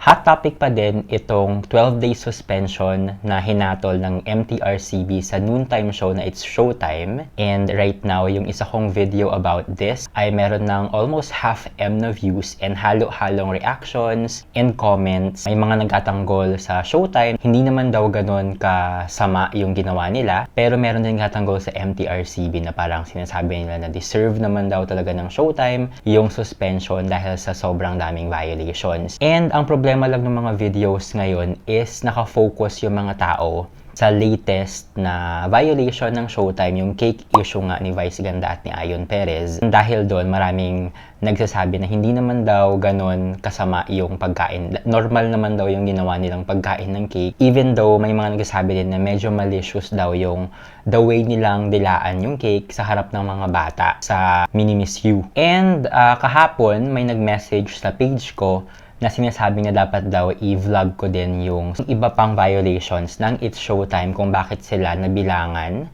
Hot topic pa din itong 12-day suspension na hinatol ng MTRCB sa noontime show na It's Showtime. And right now, yung isa kong video about this ay meron ng almost half M na views and halo-halong reactions and comments. May mga nagtatanggol sa Showtime. Hindi naman daw ganun kasama yung ginawa nila. Pero meron din nagtatanggol sa MTRCB na parang sinasabi nila na deserve naman daw talaga ng Showtime yung suspension dahil sa sobrang daming violations. And ang problema lang ng mga videos ngayon is nakafocus yung mga tao sa latest na violation ng Showtime, yung cake issue nga ni Vice Ganda at ni Ayon Perez. Dahil doon, maraming nagsasabi na hindi naman daw ganon kasama yung pagkain. Normal naman daw yung ginawa nilang pagkain ng cake. Even though may mga nagsasabi din na medyo malicious daw yung the way nilang dilaan yung cake sa harap ng mga bata sa Mini Miss You. And ah, kahapon, may nag-message sa page ko na sinasabi na dapat daw i-vlog ko din yung iba pang violations ng It's Showtime kung bakit sila nabilangan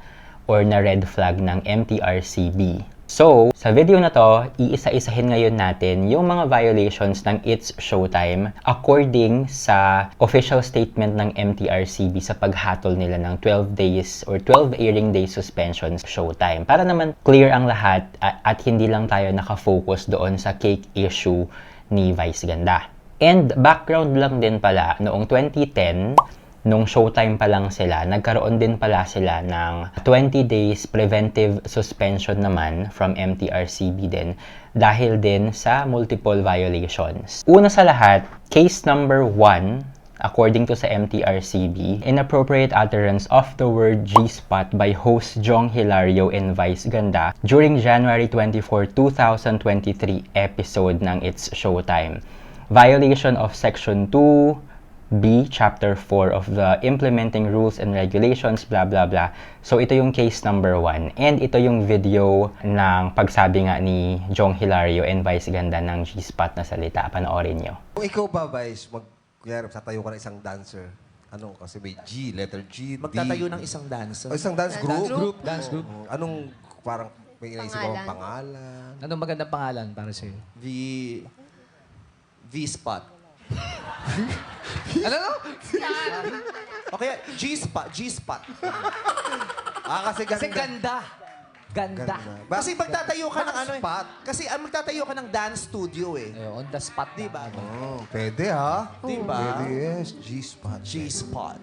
or na red flag ng MTRCB. So, sa video na to, iisa-isahin ngayon natin yung mga violations ng It's Showtime according sa official statement ng MTRCB sa paghatol nila ng 12 days or 12 airing days suspension Showtime. Para naman clear ang lahat at, at hindi lang tayo nakafocus doon sa cake issue ni Vice Ganda. And background lang din pala, noong 2010, nung showtime pa lang sila, nagkaroon din pala sila ng 20 days preventive suspension naman from MTRCB din dahil din sa multiple violations. Una sa lahat, case number 1 according to sa MTRCB, inappropriate utterance of the word G-spot by host Jong Hilario and Vice Ganda during January 24, 2023 episode ng It's Showtime. Violation of Section 2, B, Chapter 4 of the Implementing Rules and Regulations, blah, blah, blah. So, ito yung case number 1. And ito yung video ng pagsabi nga ni Jong Hilario and Vice Ganda ng G-Spot na salita. Panoorin nyo. Kung ikaw ba, Vice, mag, kunyari, tatayo ka ng isang dancer, ano, kasi may G, letter G, Magtatayo D. ng isang dancer. O, isang dance group? group. Dance group. Oo. Anong, parang, may inaisip ka bang Pangalan. pangalan? Anong magandang pangalan para sa'yo? V... V-spot. Ano no? O kaya G-spot. G-spot. Ah, kasi Kasi ganda. ganda. Ganda. Ganda. Ba- Kasi magtatayo ka ng ano eh. spot? Kasi ah, magtatayo ka ng dance studio eh. Ayun, on the spot. Di ba? Oh, pwede ha? Di ba? Pwede, yes. G-spot. G-spot.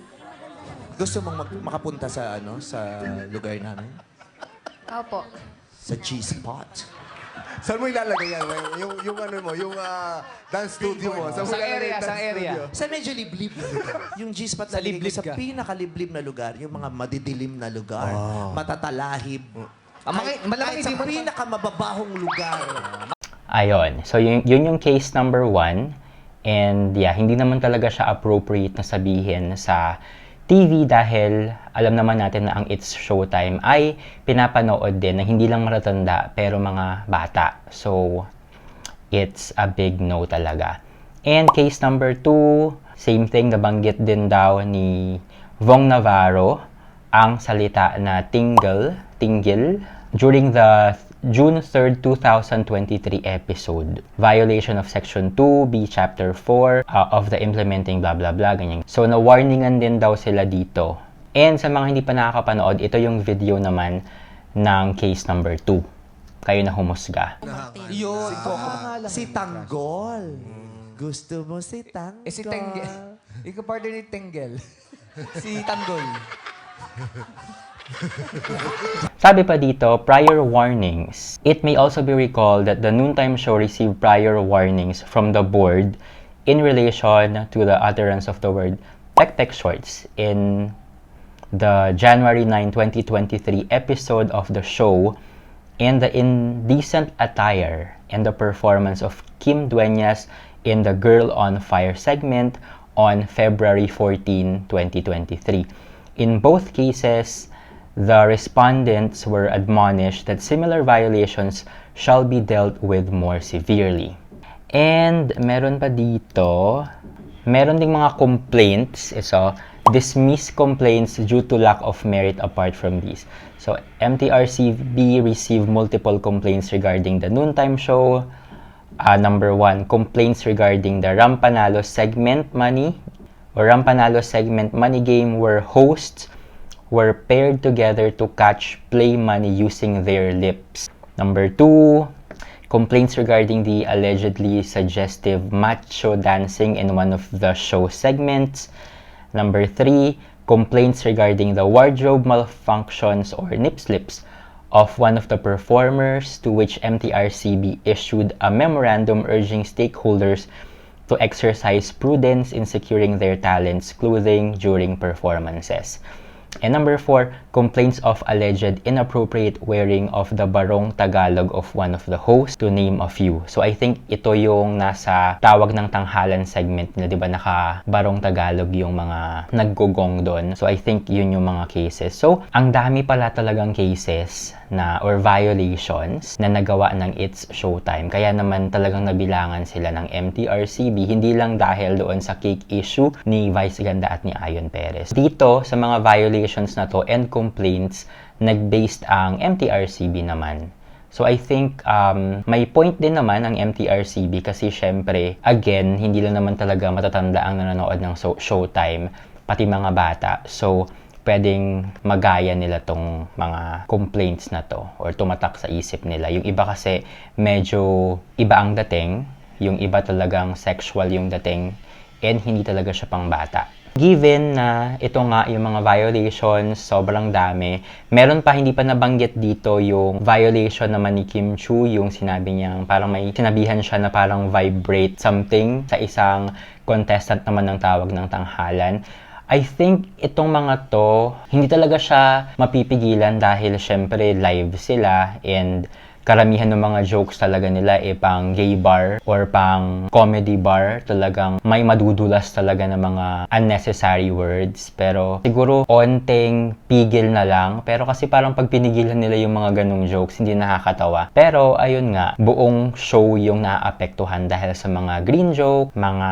Gusto mong mag- makapunta sa ano sa lugar namin? Opo. Sa G-spot. Saan mo ilalagay yan? Yung, yung ano mo, yung ah, dance studio mo. Saan mo Sa ilalagay area, yung sa dance area. studio? Sa medyo liblib na lugar. Yung G-spot Sa ko liblib sa ka. pinakaliblib na lugar. Yung mga madidilim na lugar. Matatalahib. Ang mga, Kahit- malamang kahit hindi sa mo pinakamababahong lugar. Ayon. So, yun, yun yung case number one. And yeah, hindi naman talaga siya appropriate na sabihin sa TV dahil alam naman natin na ang It's Showtime ay pinapanood din na hindi lang matatanda pero mga bata. So, it's a big no talaga. And case number two, same thing, nabanggit din daw ni Vong Navarro ang salita na tingle, tingle, during the June 3rd, 2023 episode. Violation of Section 2B, Chapter 4 uh, of the Implementing blah blah blah, ganyan. So, na-warningan din daw sila dito. And sa mga hindi pa nakakapanood, ito yung video naman ng case number 2. Kayo na humusga. Yun. Si Tanggol. Gusto mo si Tanggol? Eh si Tenggel. Ikaw partner ni Tenggel. si Tanggol. Sabi pa dito, prior warnings. It may also be recalled that the noontime show received prior warnings from the board in relation to the utterance of the word tek tek shorts in the January 9, 2023 episode of the show and the indecent attire and the performance of Kim Dueñas in the Girl on Fire segment on February 14, 2023. In both cases, the respondents were admonished that similar violations shall be dealt with more severely. And meron pa dito, meron ding mga complaints. So, dismiss complaints due to lack of merit apart from these. So, MTRCB received multiple complaints regarding the noontime show, Uh, number one, complaints regarding the Rampanalo segment money or Rampanalo segment money game where hosts were paired together to catch play money using their lips. Number two, complaints regarding the allegedly suggestive macho dancing in one of the show segments. Number three, complaints regarding the wardrobe malfunctions or nip slips of one of the performers to which MTRCB issued a memorandum urging stakeholders to exercise prudence in securing their talents' clothing during performances. And number four, complaints of alleged inappropriate wearing of the Barong Tagalog of one of the hosts, to name a few. So I think ito yung nasa tawag ng tanghalan segment nila, di ba naka Barong Tagalog yung mga naggugong doon. So I think yun yung mga cases. So ang dami pala talagang cases na or violations na nagawa ng It's Showtime. Kaya naman talagang nabilangan sila ng MTRCB, hindi lang dahil doon sa cake issue ni Vice Ganda at ni Ayon Perez. Dito, sa mga violations na to and complaints, nag-based ang MTRCB naman. So I think um, may point din naman ang MTRCB kasi syempre, again, hindi lang naman talaga matatanda ang nanonood ng so- showtime, pati mga bata. So, pwedeng magaya nila tong mga complaints na to or tumatak sa isip nila. Yung iba kasi medyo iba ang dating, yung iba talagang sexual yung dating, and hindi talaga siya pang bata. Given na ito nga yung mga violations, sobrang dami, meron pa hindi pa nabanggit dito yung violation naman ni Kim Chu, yung sinabi niyang parang may sinabihan siya na parang vibrate something sa isang contestant naman ng tawag ng tanghalan. I think itong mga to, hindi talaga siya mapipigilan dahil syempre live sila and karamihan ng mga jokes talaga nila eh pang gay bar or pang comedy bar talagang may madudulas talaga ng mga unnecessary words. Pero siguro onting pigil na lang. Pero kasi parang pag pinigilan nila yung mga ganong jokes hindi nakakatawa. Pero ayun nga buong show yung naapektuhan dahil sa mga green joke mga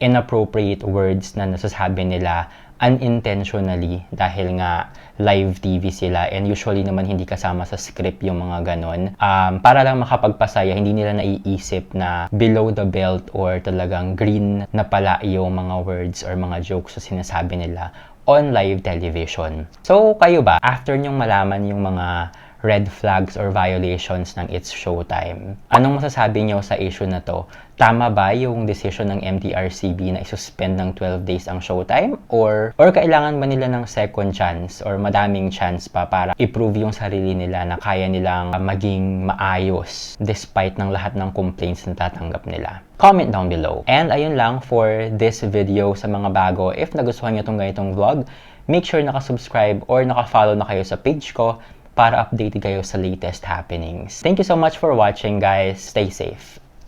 inappropriate words na nasasabi nila unintentionally. Dahil nga live TV sila and usually naman hindi kasama sa script yung mga ganon. Um, para lang makapagpasaya, hindi nila naiisip na below the belt or talagang green na pala yung mga words or mga jokes na sinasabi nila on live television. So, kayo ba? After nyong malaman yung mga red flags or violations ng It's Showtime. Anong masasabi nyo sa issue na to? Tama ba yung decision ng MTRCB na isuspend ng 12 days ang Showtime? Or, or kailangan ba nila ng second chance or madaming chance pa para i-prove yung sarili nila na kaya nilang maging maayos despite ng lahat ng complaints na tatanggap nila? Comment down below. And ayun lang for this video sa mga bago. If nagustuhan nyo itong ganitong vlog, make sure nakasubscribe or nakafollow na kayo sa page ko para updated kayo sa latest happenings. Thank you so much for watching guys. Stay safe.